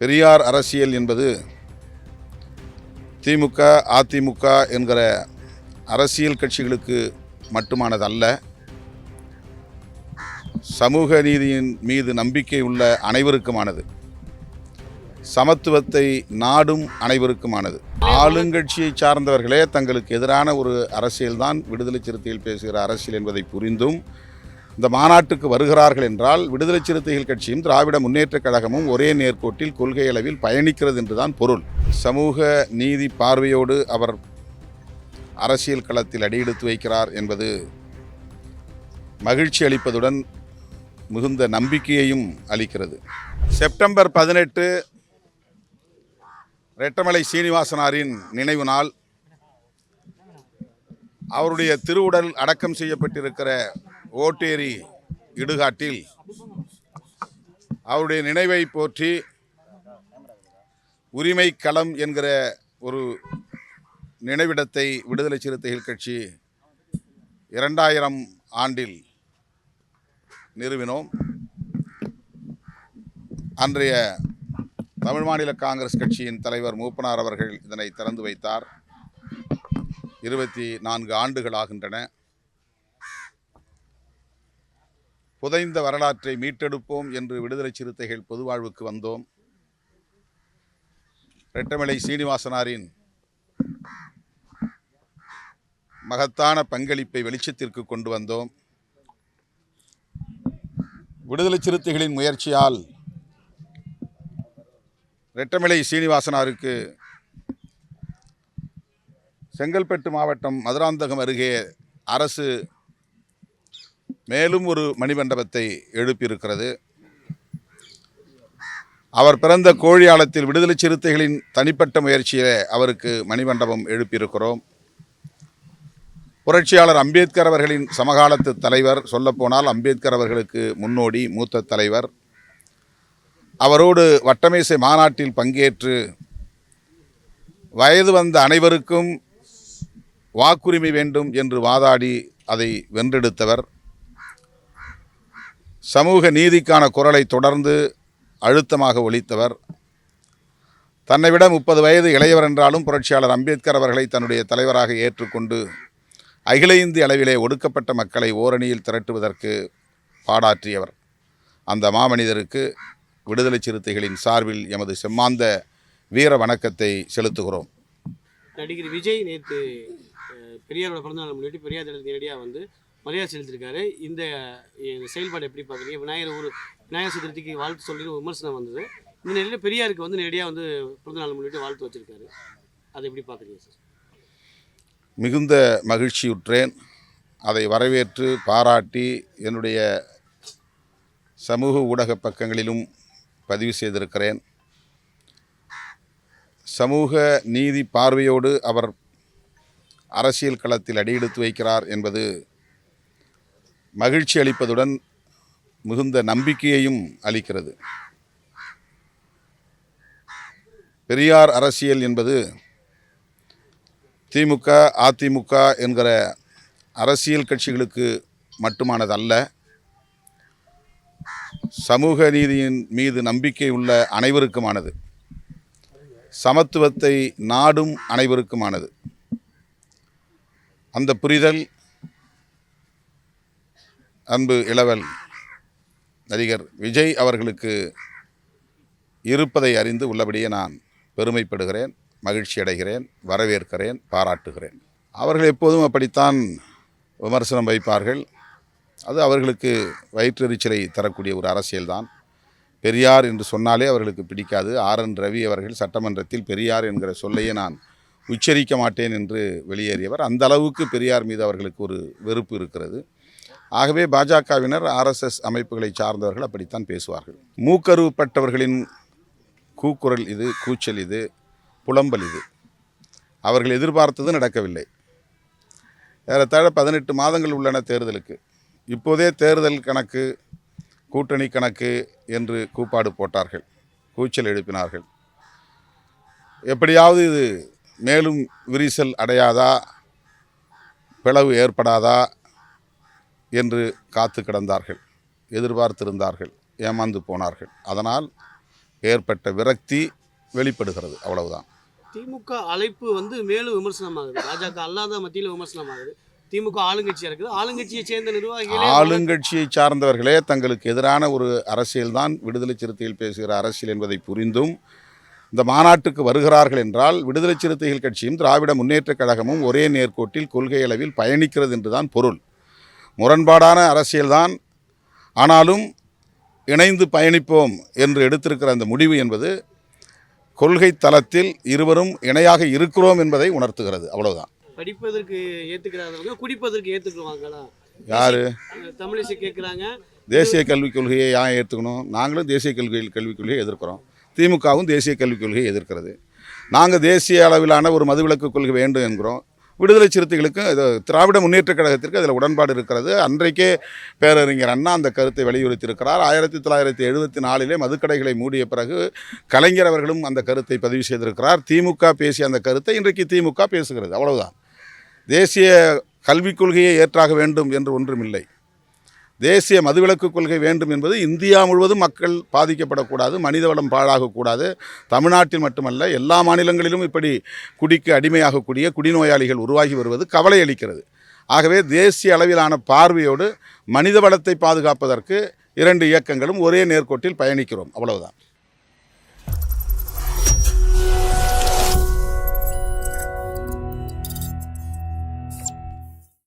பெரியார் அரசியல் என்பது திமுக அதிமுக என்கிற அரசியல் கட்சிகளுக்கு மட்டுமானதல்ல. சமூக நீதியின் மீது நம்பிக்கை உள்ள அனைவருக்குமானது. சமத்துவத்தை நாடும் அனைவருக்குமானது. ஆளுங்கட்சியை சார்ந்தவர்களே தங்களுக்கு எதிரான ஒரு அரசியல்தான் விடுதலை சிறுத்தையில் பேசுகிற அரசியல் என்பதை புரிந்தும் இந்த மாநாட்டுக்கு வருகிறார்கள் என்றால் விடுதலை சிறுத்தைகள் கட்சியும் திராவிட முன்னேற்றக் கழகமும் ஒரே நேர்கோட்டில் கொள்கை அளவில் பயணிக்கிறது என்றுதான் பொருள். சமூக நீதி பார்வையோடு அவர் அரசியல் களத்தில் அடியெடுத்து வைக்கிறார் என்பது மகிழ்ச்சி அளிப்பதுடன் மிகுந்த நம்பிக்கையையும் அளிக்கிறது. செப்டம்பர் பதினெட்டு ரெட்டமலை சீனிவாசனாரின் நினைவு நாள். அவருடைய திருவுடல் அடக்கம் செய்யப்பட்டிருக்கிற ஓட்டேரி இடுகாட்டில் அவருடைய நினைவை போற்றி உரிமை களம் என்கிற ஒரு நினைவிடத்தை விடுதலை சிறுத்தைகள் கட்சி இரண்டாயிரம் ஆண்டில் நிறுவினோம். அன்றைய தமிழ் மாநில காங்கிரஸ் கட்சியின் தலைவர் மூப்பனார் அவர்கள் இதனை திறந்து வைத்தார். இருபத்தி நான்கு ஆண்டுகள் ஆகின்றன. புதைந்த வரலாற்றை மீட்டெடுப்போம் என்று விடுதலை சிறுத்தைகள் பொதுவாழ்வுக்கு வந்தோம். ரெட்டமலை சீனிவாசனாரின் மகத்தான பங்களிப்பை வெளிச்சத்திற்கு கொண்டு வந்தோம். விடுதலை சிறுத்தைகளின் முயற்சியால் ரெட்டமலை சீனிவாசனாருக்கு செங்கல்பட்டு மாவட்டம் மதுராந்தகம் அருகே அரசு மேலும் ஒரு மணிமண்டபத்தை எழுப்பியிருக்கிறது. அவர் பிறந்த கோழியாளத்தில் விடுதலை சிறுத்தைகளின் தனிப்பட்ட முயற்சியிலே அவருக்கு மணிமண்டபம் எழுப்பியிருக்கிறோம். புரட்சியாளர் அம்பேத்கர் அவர்களின் சமகாலத்து தலைவர் சொல்லப்போனால் அம்பேத்கர் அவர்களுக்கு முன்னோடி மூத்த தலைவர். அவரோடு வட்டமேசை மாநாட்டில் பங்கேற்று வயது வந்த அனைவருக்கும் வாக்குரிமை வேண்டும் என்று வாதாடி அதை வென்றெடுத்தவர். சமூக நீதிக்கான குரலை தொடர்ந்து அழுத்தமாக ஒழித்தவர். தன்னை விட முப்பது வயது இளையவர் என்றாலும் புரட்சியாளர் அம்பேத்கர் அவர்களை தன்னுடைய தலைவராக ஏற்றுக்கொண்டு அகில இந்திய அளவிலே ஒடுக்கப்பட்ட மக்களை ஓரணியில் திரட்டுவதற்கு பாடாற்றியவர். அந்த மாமனிதருக்கு விடுதலை சிறுத்தைகளின் சார்பில் எமது செம்மாந்த வீர வணக்கத்தை செலுத்துகிறோம். நடிகர் விஜய் நேற்று பெரியாரோட பிறந்தநாள் முன்னிட்டு பெரியார் நேரடியாக வந்து மரியாதை செலுத்திருக்காரு இந்த செயல்பாடு எப்படி பார்க்குறீங்க? விநாயகர் ஒரு விநாயகர் சதுர்த்திக்கு வாழ்த்து சொல்லி விமர்சனம் வந்தது. இந்த நிலையில் பெரியாருக்கு வந்து நேரடியாக வந்து பிறந்தநாள் முன்னிட்டு வாழ்த்து வச்சிருக்காரு. அதை எப்படி பார்க்குறீங்க சார்? மிகுந்த மகிழ்ச்சியுற்றேன். அதை வரவேற்று பாராட்டி என்னுடைய சமூக ஊடக பக்கங்களிலும் பதிவு செய்திருக்கிறேன். சமூக நீதி பார்வையோடு அவர் அரசியல் களத்தில் அடியெடுத்து வைக்கிறார் என்பது மகிழ்ச்சி அளிப்பதுடன் மிகுந்த நம்பிக்கையையும் அளிக்கிறது. பெரியார் அரசியல் என்பது திமுக அதிமுக என்கிற அரசியல் கட்சிகளுக்கு மட்டுமானதல்ல. சமூக நீதியின் மீது நம்பிக்கை உள்ள அனைவருக்குமானது. சமத்துவத்தை நாடும் அனைவருக்குமானது. அந்த புரிதல் அன்பு இளவல் நடிகர் விஜய் அவர்களுக்கு இருப்பதை அறிந்து உள்ளபடியே நான் பெருமைப்படுகிறேன் மகிழ்ச்சி அடைகிறேன் வரவேற்கிறேன் பாராட்டுகிறேன். அவர்கள் எப்போதும் அப்படித்தான் விமர்சனம் வைப்பார்கள். அது அவர்களுக்கு வயிற்றெரிச்சலை தரக்கூடிய ஒரு அரசியல்தான். பெரியார் என்று சொன்னாலே அவர்களுக்கு பிடிக்காது. ஆர். என். ரவி அவர்கள் சட்டமன்றத்தில் பெரியார் என்கிற சொல்லையே நான் உச்சரிக்க மாட்டேன் என்று வெளியேறியவர். அந்த அளவுக்கு பெரியார் மீது அவர்களுக்கு ஒரு வெறுப்பு இருக்கிறது. ஆகவே பாஜகவினர் ஆர்எஸ்எஸ் அமைப்புகளை சார்ந்தவர்கள் அப்படித்தான் பேசுவார்கள். மூக்கருவப்பட்டவர்களின் கூக்குரல் இது கூச்சல் இது புலம்பல் இது. அவர்கள் எதிர்பார்த்தது நடக்கவில்லை. ஏறத்தாழ பதினெட்டு மாதங்கள் உள்ளன தேர்தலுக்கு. இப்போதே தேர்தல் கணக்கு கூட்டணி கணக்கு என்று கூப்பாடு போட்டார்கள். கூச்சல் எழுப்பினார்கள். எப்படியாவது இது மேலும் விரிசல் அடையாதா? பிளவு ஏற்படாதா? என்று காத்து கிடந்தார்கள் எதிர்பார்த்திருந்தார்கள் ஏமாந்து போனார்கள். அதனால் ஏற்பட்ட விரக்தி வெளிப்படுகிறது அவ்வளவுதான். திமுக அழைப்பு வந்து மேலும் விமர்சனமாகுது. பாஜக அல்லாத மத்தியில் விமர்சனமாகுது. திமுக ஆளுங்கட்சியா இருக்குது. ஆளுங்கட்சியை சேர்ந்த நிர்வாகிகளே ஆளுங்கட்சியை சார்ந்தவர்களே தங்களுக்கு எதிரான ஒரு அரசியல்தான் விடுதலை சிறுத்தைகள் பேசுகிற அரசியல் என்பதை புரிந்தும் இந்த மாநாட்டுக்கு வருகிறார்கள் என்றால் விடுதலை சிறுத்தைகள் கட்சியும் திராவிட முன்னேற்றக் கழகமும் ஒரே நேர்கோட்டில் கொள்கை அளவில் பயணிக்கிறது என்றுதான் பொருள். முரண்பாடான அரசியல்தான். ஆனாலும் இணைந்து பயணிப்போம் என்று எடுத்திருக்கிற அந்த முடிவு என்பது கொள்கை தளத்தில் இருவரும் இணையாக இருக்கிறோம் என்பதை உணர்த்துகிறது. அவ்வளவுதான். படிப்பதற்கு ஏத்துக்கிறாதவங்க குடிப்பதற்கு ஏத்துக்குவாங்களா? யாரு? தமிழிசை கேட்குறாங்க தேசிய கல்விக் கொள்கையை ஏன் ஏற்றுக்கணும் நாங்களும் தேசிய கல்வி கல்விக் கொள்கையை எதிர்க்கிறோம். திமுகவும் தேசிய கல்விக் கொள்கையை எதிர்க்கிறது. நாங்கள் தேசிய அளவிலான ஒரு மதுவிலக்கு கொள்கை வேண்டும் என்கிறோம். விடுதலை சிறுத்தைகளுக்கும் இது திராவிட முன்னேற்றக் கழகத்திற்கு அதில் உடன்பாடு இருக்கிறது. அன்றைக்கே பேரறிஞர் அண்ணா அந்த கருத்தை வலியுறுத்தியிருக்கிறார். ஆயிரத்தி தொள்ளாயிரத்தி எழுபத்தி நாலிலே மதுக்கடைகளை மூடிய பிறகு கலைஞர் அவர்களும் அந்த கருத்தை பதிவு செய்திருக்கிறார். திமுக பேசிய அந்த கருத்தை இன்றைக்கு திமுக பேசுகிறது. அவ்வளவுதான். தேசிய கல்விக் கொள்கையை ஏற்றாக வேண்டும் என்று ஒன்றுமில்லை. தேசிய மதுவிலக்கு கொள்கை வேண்டும் என்பது இந்தியா முழுவதும் மக்கள் பாதிக்கப்படக்கூடாது மனிதவளம் பாழாகக்கூடாது. தமிழ்நாட்டில் மட்டுமல்ல எல்லா மாநிலங்களிலும் இப்படி குடிக்கு அடிமையாகக்கூடிய குடிநோயாளிகள் உருவாகி வருவது கவலை அளிக்கிறது. ஆகவே தேசிய அளவிலான பார்வையோடு மனித வளத்தை பாதுகாப்பதற்கு இரண்டு இயக்கங்களும் ஒரே நேர்கோட்டில் பயணிக்கிறோம். அவ்வளவுதான்.